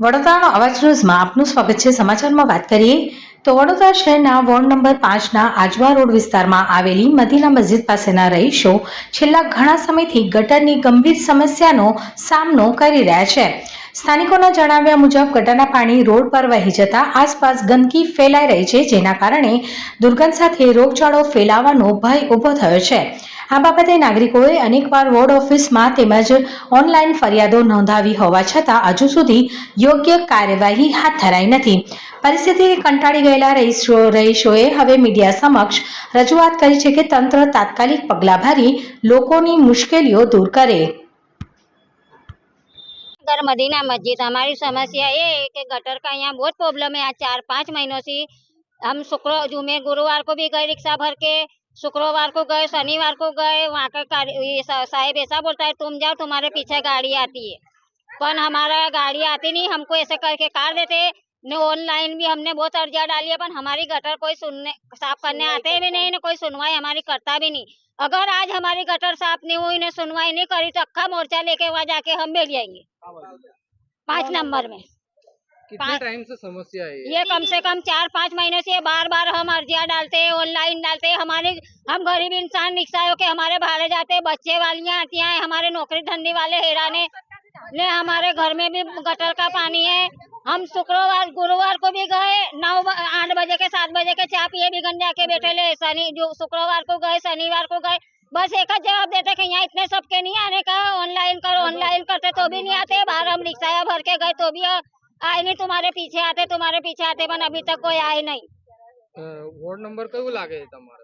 વડોદરાનો અવાજ ન્યૂઝમાં આપનું સ્વાગત છે. સમાચારમાં વાત કરીએ તો વડોદરા શહેરના વોર્ડ નંબર પાંચના આજવા રોડ વિસ્તારમાં આવેલી મદીના મસ્જિદ પાસેના રહીશો છેલ્લા ઘણા સમયથી ગટરની ગંભીર સમસ્યાનો સામનો કરી રહ્યા છે. સ્થાનિકોના જણાવ્યા મુજબ ગટરના પાણી રોડ પર વહી જતા આસપાસ ગંદકી ફેલાઈ રહી છે, જેના કારણે દુર્ગંધ સાથે રોગચાળો ફેલાવાનો ભય ઊભો થયો છે. આ બાબતે નાગરિકોએ અનેકવાર વોર્ડ ઓફિસમાં તેમજ ઓનલાઈન ફરિયાદો નોંધાવી હોવા છતાં હજુ સુધી યોગ્ય કાર્યવાહી હાથ ધરાઈ નથી પરિસ્થિતિથી કંટાળી ગયેલા રહીશો રહીશોએ હવે મીડિયા સમક્ષ રજૂઆત કરી છે કે તંત્ર તાત્કાલિક પગલાં ભરી લોકોની મુશ્કેલીઓ દૂર કરે अगर मदीना मस्जिद हमारी समस्या ये है कि गटर का यहाँ बहुत प्रॉब्लम है आज चार पाँच महीनों से हम शुक्र जुमे गुरुवार को भी गए रिक्शा भर के शुक्रवार को गए शनिवार को गए वहाँ का ये साहेब ऐसा बोलता है तुम जाओ तुम्हारे पीछे गाड़ी आती है। पर हमारा गाड़ी आती नहीं हमको ऐसे करके कार देते। ऑनलाइन भी हमने बहुत अर्जिया डाली है पर हमारी गटर कोई सुनने साफ़ करने आते भी नहीं ने कोई सुनवाई हमारी करता भी नहीं। अगर आज हमारी गटर साफ़ नहीं हुई ने सुनवाई नहीं करी तो अक्खा मोर्चा लेके वहाँ जाके हम बैठ जाएँगे। पाँच नंबर में। कितने टाइम से समस्या है ये? कम से कम चार पाँच महीने से बार बार हम अर्जिया डालते हमारे हम गरीब इंसान रिक्शाओं के हमारे भाड़े जाते हैं बच्चे वालियाँ आती हैं हमारे नौकरी धंधे वाले हैराने ने हमारे घर में भी गटर का पानी है हम शुक्रवार गुरुवार को भी गए नौ ब- आठ बजे के सात बजे के चाय पिए भी गंजा के बैठे ले शनि जो शुक्रवार को गए शनिवार को गए बस एक ही जवाब देते कि यहाँ इतने सबके नहीं आने का ऑनलाइन करो ऑनलाइन करते तो भी नहीं आते बाहर हम रिक्शा भर के गए तो भी आए नहीं तुम्हारे पीछे आते तुम्हारे पीछे आते पर अभी तक कोई आए नहीं અ, વોર્ડ નંબર કયું લાગે છે તમારે